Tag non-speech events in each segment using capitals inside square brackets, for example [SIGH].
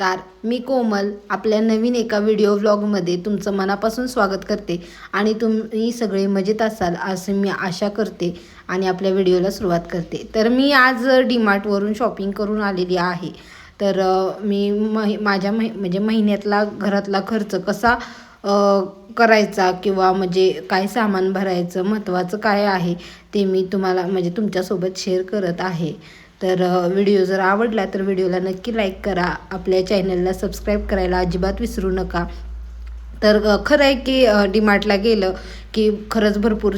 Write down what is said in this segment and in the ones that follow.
नमस्कार. मी कोमल आपल्या नवीन एका व्हिडिओ व्लॉगमध्ये तुमचं मनापासून स्वागत करते आणि तुम्ही सगळे मजेत असाल असं मी आशा करते आणि आपल्या व्हिडिओला सुरुवात करते. तर मी आज डीमार्टवरून शॉपिंग करून आलेली आहे. तर मी महि माझ्या महि म्हणजे महिन्यातला घरातला खर्च कसा करायचा किंवा म्हणजे काय सामान भरायचं महत्त्वाचं काय आहे ते मी तुम्हाला म्हणजे तुमच्यासोबत शेअर करत आहे. तर व्हिडिओ जर आवडला तर व्हिडिओला नक्की लाईक करा. आपल्या चॅनलला सबस्क्राईब करायला अजिबात विसरू नका. तर खरं आहे की अ, डीमार्टला गेलं की खरंच भरपूर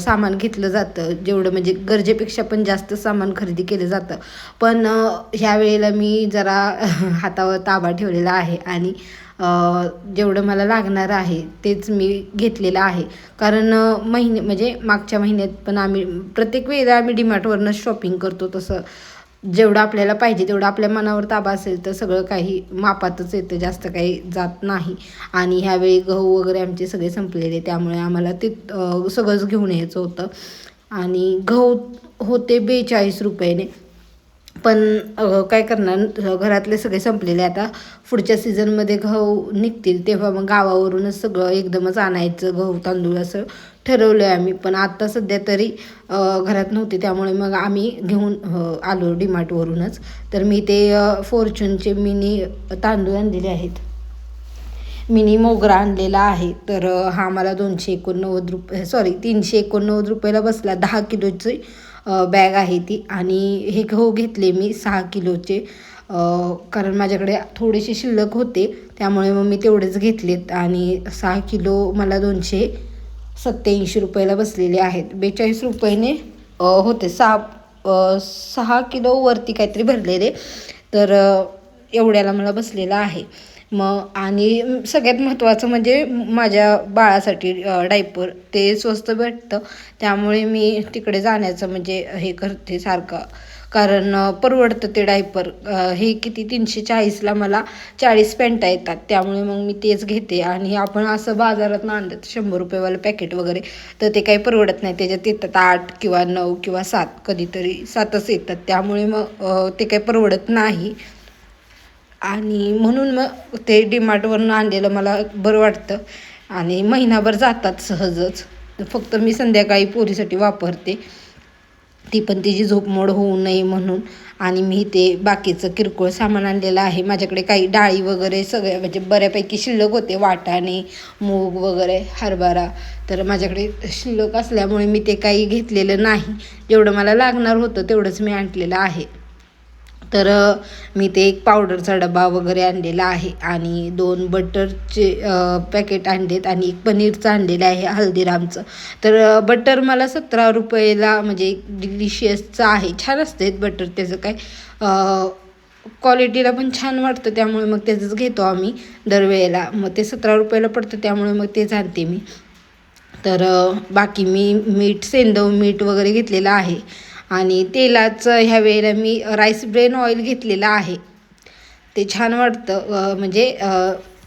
सामान घेतलं जातं. जेवढं म्हणजे गरजेपेक्षा पण जास्त सामान खरेदी केलं जातं. पण ह्या वेळेला मी जरा [LAUGHS] हातावर ताबा ठेवलेला आहे आणि जेवढं मला लागणार आहे तेच मी घेतलेलं आहे. कारण महिने म्हणजे मागच्या महिन्यात पण आम्ही प्रत्येक वेळेला आम्ही डीमार्टवरनंच शॉपिंग करतो तसं. जेवढं आपल्याला पाहिजे तेवढं आपल्या मनावर ताबा असेल तर सगळं काही मापातच येतं जास्त काही जात नाही. आणि ह्यावेळी गहू वगैरे आमचे सगळे संपलेले त्यामुळे आम्हाला ते सगळंच घेऊन यायचं होतं. आणि गहू होते बेचाळीस रुपयाने. पण काय करणार घरातले सगळे संपलेले. आता पुढच्या सीझनमध्ये गहू निघतील तेव्हा मग गावावरूनच सगळं एकदमच आणायचं गहू तांदूळ असं ठरवलं आहे आम्ही पण आत्ता सध्या तरी घरात नव्हते त्यामुळे मग आम्ही घेऊन आलो डीमार्टवरूनच तर मी ते अ, फॉर्च्यूनचे मिनी तांदूळ आणलेले आहेत. मिनी मोगरा आणलेला आहे तर हा मला दोनशे एकोणनव्वद रुपये सॉरी तीनशे एकोणनव्वद रुपयाला बसला. दहा किलोची बॅग आहे ती. आणि हे गहू घेतले मी सहा किलोचे कारण माझ्याकडे थोडेसे शिल्लक होते. त्यामुळे मग मी तेवढेच घेतलेत. आणि सहा किलो मला दोनशे सत्याऐंशी रुपयाला बसलेले आहेत. बेचाळीस रुपयाने होते. सहा सहा किलो वरती काहीतरी भरलेले. तर एवढ्याला मला बसलेला आहे. मग आणि सगळ्यात महत्त्वाचं म्हणजे माझ्या बाळासाठी डायपर ते स्वस्त भेटतं. त्यामुळे मी तिकडे जाण्याचं म्हणजे हे करते सारखं. कारण परवडतं ते डायपर हे किती? तीनशे चाळीसला मला चाळीस पॅन्टा येतात. त्यामुळे मग मी तेच घेते. आणि आपण असं बाजारात आणतात शंभर रुपयेवालं पॅकेट वगैरे तर ते काही परवडत नाही. त्याच्यात येतात आठ किंवा नऊ किंवा सात. कधीतरी सातच येतात. त्यामुळे मग ते काही परवडत नाही. आणि म्हणून मग ते डीमार्टवरून आणलेलं मला बरं वाटतं. आणि महिनाभर जातात सहजच. फक्त मी संध्याकाळी पोरीसाठी वापरते. ती पण तिची झोप मोड होऊ नये म्हणून. आणि मी ते बाकीचं किरकोळ सामान आणलेलं आहे. माझ्याकडे काही डाळी वगैरे सगळ्या म्हणजे बऱ्यापैकी शिल्लक होते. वाटाणे मूग वगैरे हरभरा. तर माझ्याकडे शिल्लक असल्यामुळे मी ते काही घेतलेलं नाही. जेवढं मला लागणार होतं तेवढंच मी आणलेलं आहे. तर मी ते एक पावडरचा डबा वगैरे आणलेला आहे आणि दोन बटरचे पॅकेट आणलेत आणि एक पनीरचं आणलेलं आहे हल्दीरामचं. तर बटर मला सतरा रुपयेला म्हणजे डिलिशियसचं आहे. छान असते बटर त्याचं काय क्वालिटीला पण छान वाटतं त्यामुळे मग त्याचंच घेतो आम्ही दरवेळेला. मग ते सतरा रुपयाला पडतं त्यामुळे मग तेच आणते मी. तर बाकी मी मीठ सेंदव मीठ वगैरे घेतलेलं आहे. आणि तेलाचं ह्या वेळेला मी राईस ब्रेन ऑइल घेतलेलं आहे. ते छान वाटतं म्हणजे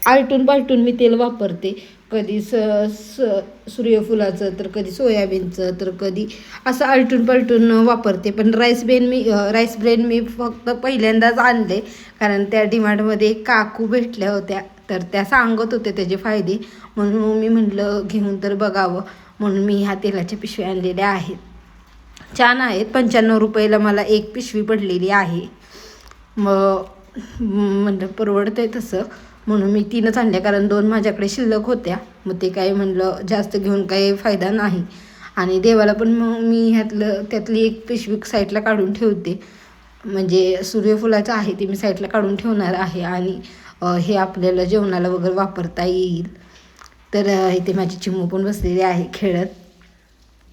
आलटून पालटून मी तेल वापरते. कधी स स सूर्यफुलाचं तर कधी सोयाबीनचं तर कधी असं आलटून पलटून वापरते. पण राईस ब्रेन मी राईस ब्रेन मी फक्त पहिल्यांदाच आणले. कारण त्या डिमांडमध्ये काकू भेटल्या होत्या. तर त्या सांगत होत्या त्याचे फायदे. म्हणून मी म्हटलं घेऊन तर बघावं. म्हणून मी ह्या तेलाच्या पिशव्या आणलेल्या आहेत. छान आहेत. पंच्याण्णव रुपयाला मला एक पिशवी पडलेली आहे. मग म्हणलं परवडतं आहे तसं. म्हणून मी तीनच आणल्या कारण दोन माझ्याकडे शिल्लक होत्या. मग ते काय म्हणलं जास्त घेऊन काही फायदा नाही. आणि देवाला पण मग मी ह्यातलं त्यातली एक पिशवी साईडला काढून ठेवते. म्हणजे सूर्यफुलाचं आहे ते मी साईडला काढून ठेवणार आहे आणि हे आपल्याला जेवणाला वगैरे वापरता येईल. तर इथे माझी चिमू पण बसलेली आहे खेळत.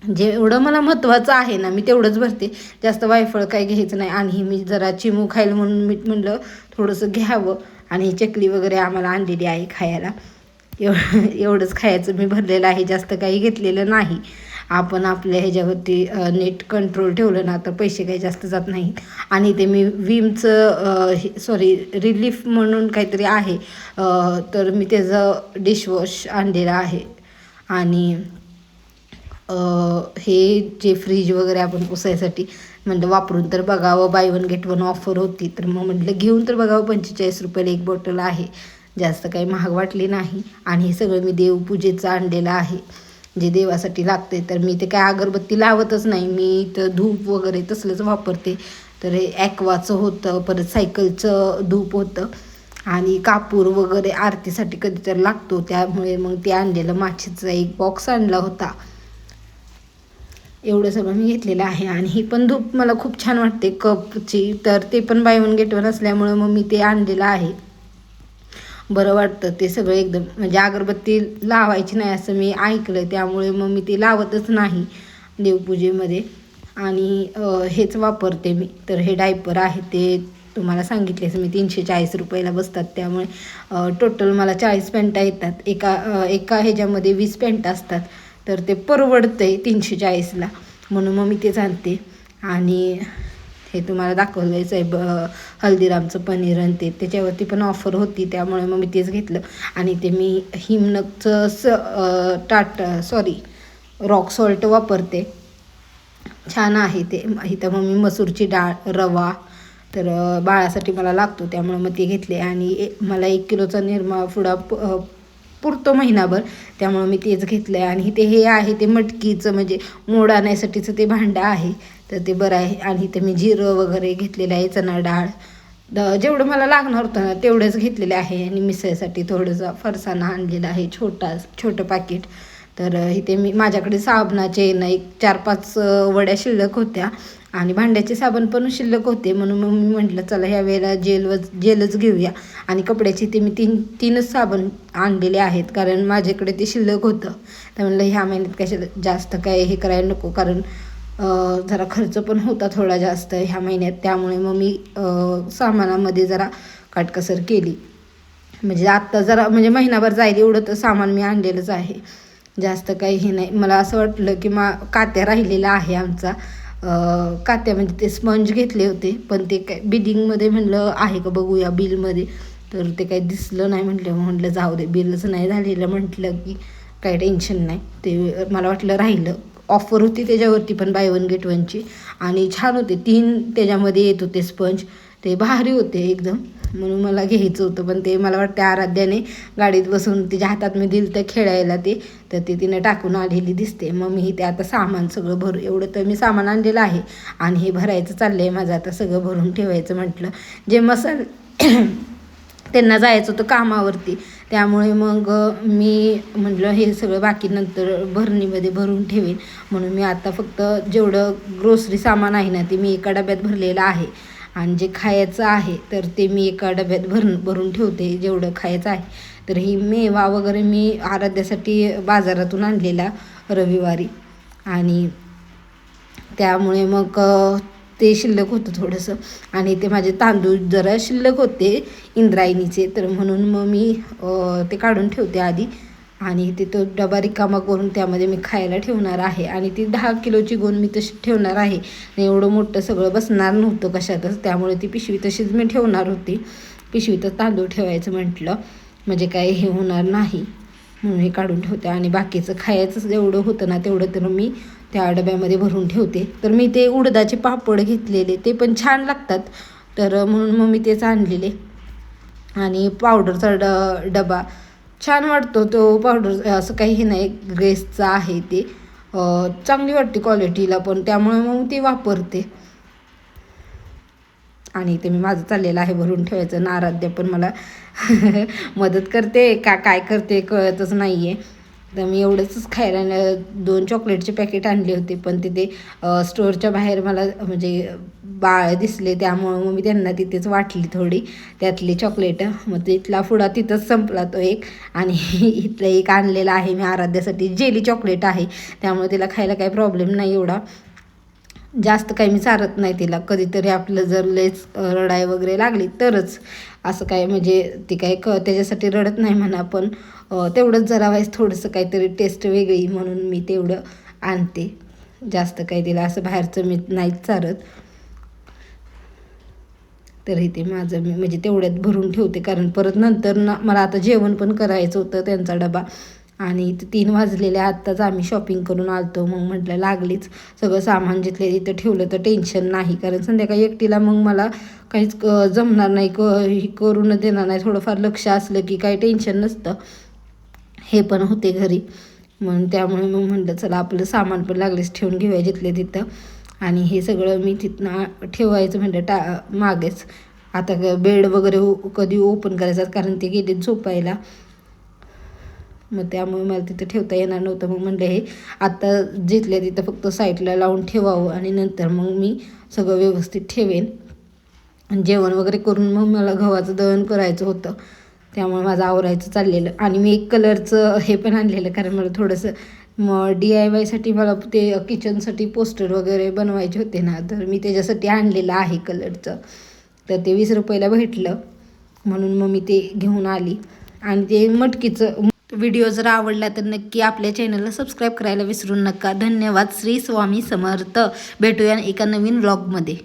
म्हणजे जेवढं मला महत्त्वाचं आहे ना मी तेवढंच भरते. जास्त वायफळ काही घ्यायचं नाही. आणि मी जरा चिमू खायला म्हणून मी म्हणलं थोडंसं घ्यावं. आणि चकली वगैरे आम्हाला आणलेली आहे खायला. एव एवढंच खायचं मी भरलेलं आहे. जास्त काही घेतलेलं नाही. आपण आपल्या ह्याच्यावरती नेट नीट कंट्रोल ठेवलं ना तर पैसे काही जास्त जात नाहीत आणि ते मी विमचं सॉरी रिलीफ म्हणून काहीतरी आहे. तर मी त्याचं डिशवॉश आणलेलं आहे. आणि हे जे फ्रीज वगैरे आपण पुसायसाठी म्हणलं वापरून तर बघावं. Buy one get one offer होती. तर मग म्हटलं घेऊन तर बघावं. पंचेचाळीस रुपयाला एक बॉटल आहे. जास्त काही महाग वाटली नाही. आणि हे सगळं मी देवपूजेचं आणलेलं आहे. जे देवासाठी लागते तर मी ते काय अगरबत्ती लावतच नाही. मी तर धूप वगैरे तसलंच वापरते. तर हे ॲक्वाचं होतं. परत सायकलचं धूप होतं. आणि कापूर वगैरे आरतीसाठी कधीतरी लागतो. त्यामुळे मग ते आणलेलं. माचीचा एक बॉक्स आणला होता. एवढं सगळं मी घेतलेलं आहे आणि ही पण धूप मला खूप छान वाटते कपची. तर ते पण बाय वन गेट वन असल्यामुळं मग मी ते आणलेलं आहे. बरं वाटतं ते सगळं एकदम. म्हणजे अगरबत्ती लावायची नाही असं मी ऐकलं त्यामुळे मग मी ते लावतच नाही देवपूजेमध्ये. आणि हेच वापरते मी. तर हे डायपर आहे ते तुम्हाला सांगितलेच. मी तीनशे चाळीस रुपयाला बसतात त्यामुळे टोटल मला चाळीस पॅन्टा येतात. एका एका ह्याच्यामध्ये वीस पॅन्ट असतात. तर ते परवडतं आहे तीनशे चाळीसला म्हणून मग मी ते जाणते आणि हे तुम्हाला दाखवलंच आहे ब हल्दीरामचं पनीर आणि ते. त्याच्यावरती पण ऑफर होती त्यामुळे मग मी तेच घेतलं. आणि ते मी हिमनकचं स टाट सॉरी रॉक सॉल्ट वापरते. छान आहे ते. इथं मग मी मसूरची डाळ रवा तर बाळासाठी मला लागतो त्यामुळे मग ते घेतले. आणि ए- मला एक किलोचा निरमा पुडा प- पुरतो महिनाभर. त्यामुळं मी तेच घेतलं आहे आणि ते हे आहे ते मटकीचं म्हणजे मोड आणण्यासाठीचं ते भांडं आहे. तर ते बरं आहे. आणि ते मी जिरं वगैरे घेतलेलं आहे चणा डाळ. द जेवढं मला लागणार होतं ना तेवढंच घेतलेलं आहे. आणि मिसळीसाठी थोडंसं फरसाणा आणलेला आहे छोटा छोटं पाकिट तर इथे मी माझ्याकडे साबणाचे ना एक चार पाच वड्या शिल्लक होत्या. आणि भांड्याचे साबण पण शिल्लक होते म्हणून मग मी म्हटलं चला ह्या वेळेला जेल जेलच घेऊया. आणि कपड्याचे ते मी तीन तीनच साबण आणलेले आहेत कारण माझ्याकडे ते शिल्लक होतं. तर म्हणलं ह्या महिन्यात कशा जास्त काय हे करायला नको कारण जरा खर्च पण होता थोडा जास्त ह्या महिन्यात त्यामुळे मग मी सामानामध्ये जरा काटकसर केली. म्हणजे आत्ता जरा म्हणजे महिनाभर जाईल एवढं तर सामान मी आणलेलंच आहे. जास्त काही हे नाही. मला असं वाटलं की मा कात्या राहिलेला आहे आमचा. कात्या म्हणजे ते स्पंज घेतले होते पण ते काय बिडिंगमध्ये म्हणलं आहे का बघूया बिलमध्ये? तर ते काही दिसलं नाही म्हटलं. म्हटलं जाऊ दे बिलच नाही झालेलं. म्हटलं की काही टेन्शन नाही. ते मला वाटलं राहिलं. ऑफर होती त्याच्यावरती पण बाय वन गेट वनची आणि छान होते. तीन त्याच्यामध्ये येत होते स्पंज ते भारी होते एकदम. म्हणून मला घ्यायचं होतं. पण ते मला वाटतं आराध्याने गाडीत बसून तिच्या हातात मी दिलं तर खेळायला ते. तर ते तिने टाकून आलेली दिसते. मग मी ते आता सामान सगळं भरू. एवढं तर मी सामान आणलेलं आहे. आणि हे भरायचं चाललं आहे माझं. आता सगळं भरून ठेवायचं म्हटलं. जे मसाल त्यांना जायचं होतं कामावरती. त्यामुळे मग मी म्हटलं हे सगळं बाकी नंतर भरणीमध्ये भरून ठेवेन. म्हणून मी आता फक्त जेवढं ग्रोसरी सामान आहे ना ते मी एका डब्यात भरलेलं आहे. आणि जे खायचं आहे तर ते मी एका डब्यात भरून भरून ठेवते जेवढं खायचं आहे. तर ही मेवा वगैरे मी आराध्यासाठी बाजारातून आणलेला रविवारी. आणि त्यामुळे मग ते शिल्लक होतं थोडंसं. आणि ते माझे तांदूळ जरा शिल्लक होते इंद्रायणीचे तर म्हणून मग मी ते काढून ठेवते आधी. आणि ते तो डबा रिकामा करून त्यामध्ये मी खायला ठेवणार आहे. आणि ती दहा किलोची गोण मी तशी ठेवणार आहे. एवढं मोठं सगळं बसणार नव्हतं कशातच. त्यामुळे ती पिशवी तशीच मी ठेवणार होती. पिशवीतच तांदूळ ठेवायचं म्हटलं. म्हणजे काय हे होणार नाही. म्हणून हे काढून ठेवते. आणि बाकीचं खायचं जेवढं होतं ना तेवढं तर मी त्या डब्यामध्ये भरून ठेवते. तर मी ते उडदाचे पापड घेतलेले ते पण छान लागतात. तर म्हणून मग मी तेच आणलेले. आणि पावडरचा ड डबा छान वाटतो. तो पावडर असं काही हे नाही ग्रेसचा आहे ते. चांगली वाटते क्वालिटीला पण त्यामुळे मग ती वापरते. आणि ते मी माझं चाललेलं आहे भरून ठेवायचं. नाराध्य पण मला [LAUGHS] मदत करते. का काय करते कळतच नाही आहे तर मी एवढंच खायला दोन चॉकलेटचे पॅकेट आणले होते पण तिथे स्टोअरच्या बाहेर मला म्हणजे बाळ दिसले त्यामुळं मग मी त्यांना तिथेच वाटली थोडी त्यातली चॉकलेट. मग तिथला फुडा तिथंच संपला तो एक. आणि [LAUGHS] इथलं एक आणलेला आहे मी आराध्यासाठी जेली चॉकलेट आहे. त्यामुळे तिला खायला काही प्रॉब्लेम नाही एवढा. जास्त काही मी चारत नाही तिला. कधीतरी आपलं जर लेच रडाय वगैरे लागली तरच. असं काय म्हणजे ती काय क त्याच्यासाठी रडत नाही म्हणा पण तेवढंच जरा वाईस थोडंसं काहीतरी टेस्ट वेगळी म्हणून मी तेवढं आणते. जास्त काही तिला असं बाहेरचं मी नाहीच चारत. तर इथे माझं मी म्हणजे तेवढ्यात भरून ठेवते. कारण परत नंतर ना मला आता जेवण पण करायचं होतं त्यांचा डबा. आणि तीन वाजलेले आत्ताच आम्ही शॉपिंग करून आलतो मग म्हटलं लागलीच. सगळं सामान जिथले तिथं ठेवलं तर टेन्शन नाही. कारण संध्याकाळी एकटीला मग मला काहीच क जमणार नाही क हे करून देणार नाही. थोडंफार लक्ष असलं की काही टेन्शन नसतं. हे पण होते घरी. म्हणून त्यामुळे मग म्हणलं चला आपलं सामान पण लागलेच ठेवून घेऊया जिथले तिथं. आणि हे सगळं मी तिथनं ठेवायचं म्हटलं टा मागेच. आता बेड वगैरे कधी ओपन करायचं कारण ते गेले झोपायला. मग त्यामुळे मला तिथं ठेवता येणार नव्हतं. मग म्हणलं हे आत्ता जिथल्या तिथं फक्त साईडला लावून ठेवावं आणि नंतर मग मी सगळं व्यवस्थित ठेवेन. जेवण वगैरे करून मग मला गव्हाचं दळण करायचं होतं. त्यामुळे माझं आवरायचं चाललेलं. आणि मी एक कलरचं हे पण आणलेलं कारण मला थोडंसं मग डी आय वायसाठी मला ते किचनसाठी पोस्टर वगैरे बनवायचे होते ना तर मी त्याच्यासाठी आणलेलं आहे कलरचं. तर ते वीस रुपयाला भेटलं. म्हणून मग मी ते घेऊन आली. आणि ते मटकीचं व्हिडिओ जर आवडला तर नक्की आपल्या चॅनलला सबस्क्राईब करायला विसरू नका. धन्यवाद. श्री स्वामी समर्थ. भेटूया एका नवीन व्लॉगमध्ये